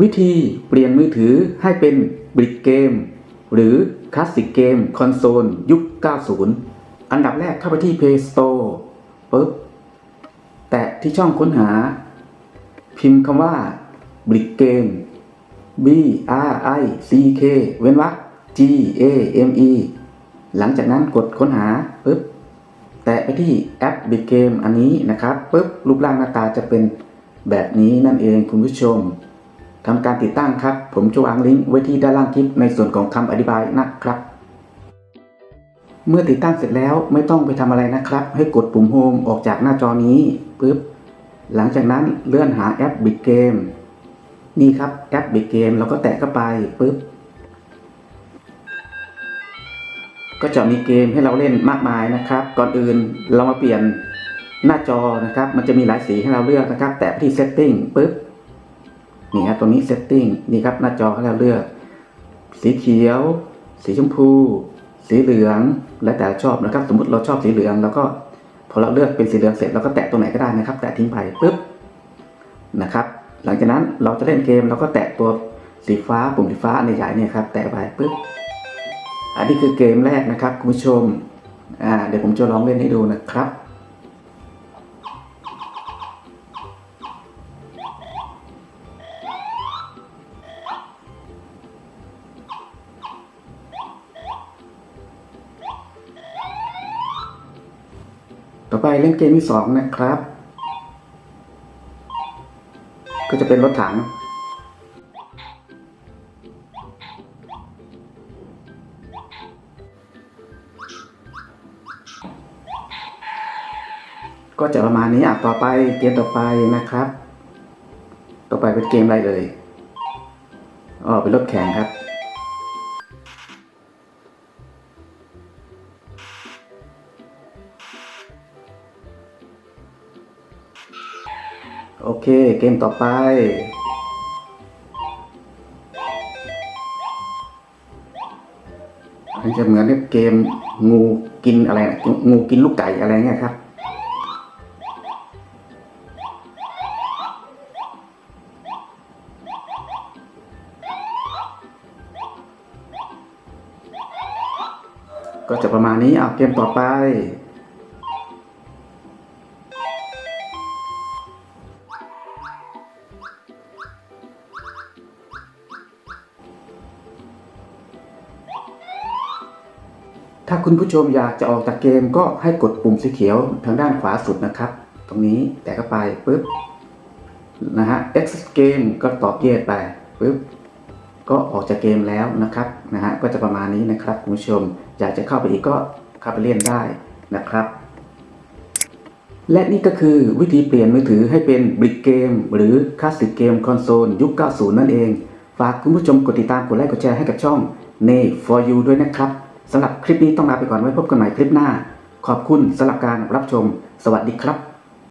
วิธีเปลี่ยนมือถือให้เป็นบริกเกม หรือคลาสสิกเกมคอนโซลยุค 90 อันดับแรกเข้าไปที่ Play Store ปึ๊บ แตะที่ช่องค้นหา พิมพ์คำว่าบริกเกม B R I C K เว้นวรรค G A M E หลังจากนั้นกดค้นหาปึ๊บ แตะไปที่แอปบิ g เกมอันนี้นะครับปึ๊บรูปร่างหน้าตาจะเป็นแบบนี้นั่นเองคุณผู้ชม ทำการติดตั้งครับ ผมจะวางลิงก์ไว้ที่ด้านล่างคลิปในส่วนของคำอธิบายนะครับ เมื่อติดตั้งเสร็จแล้วไม่ต้องไปทำอะไรนะครับ ให้กดปุ่มโฮมออกจากหน้าจอนี้ปึ๊บหลังจากนั้นเลื่อนหาแอปบิ g เกมนี่ครับแอปบิ g เกมเราก็แตะเข้าไปปึ๊บก็จะมีเกมให้เราเล่นมากมายนะครับ ก่อนอื่นเรามาเปลี่ยนหน้าจอนะครับ มันจะมีหลายสีให้เราเลือกนะครับ แตะที่ setting ปึ๊บ นี่ครับตรงนี้ setting นี่ครับหน้าจอให้เราเลือก สีเขียว สีชมพู สีเหลืองและแต่ชอบนะครับ สมมติเราชอบสีเหลืองแล้วก็พอเราเลือกเป็นสีเหลืองเสร็จเราก็แตะตรงไหนก็ได้นะครับ แตะทิ้งไปปึ๊บนะครับ หลังจากนั้นเราจะเล่นเกมเราก็แตะตัวสีฟ้าปุ่มสีฟ้าอันใหญ่เนี่ยครับ แตะไปปึ๊บอันนี้คือเกมแรกนะครับคุณผู้ชมอ่าเดี๋ยวผมจะลองเล่นให้ดูนะครับ ต่อไปเล่นเกมที่สองนะครับ ก็จะเป็นรถถัง ก็จะประมาณนี้อะต่อไปเกมต่อไปนะครับ ต่อไปเป็นเกมอะไรเอ่ยอ๋อเป็นรถแข่งครับ โอเค เกมต่อไป อันจะเหมือนเกมงูกินอะไรนะงูกินลูกไก่อะไรเงี้ยครับ ก็จะประมาณนี้เอาเกมต่อไป ถ้าคุณผู้ชมอยากจะออกจากเกมก็ให้กดปุ่มสีเขียวทางด้านขวาสุดนะครับ ตรงนี้แตะเข้าไปปุ๊บนะฮะ exit game ก็ตอบเยสไปปุ๊บก็ออกจากเกมแล้วนะครับนะฮะก็จะประมาณนี้นะครับคุณผู้ชมอยากจะเข้าไปอีกก็เข้าไปเล่นได้นะครับ และนี่ก็คือวิธีเปลี่ยนมือถือให้เป็นบริกเกมหรือคลาสสิกเกมคอนโซลยุค 90 นั่นเอง ฝากคุณผู้ชมกดติดตามกดไลค์กดแชร์ให้กับช่อง n a for you ด้วยนะครับ สำหรับคลิปนี้ต้องลาไปก่อนไว้พบกันใหม่คลิปหน้า ขอบคุณสำหรับการรับชม สวัสดีครับ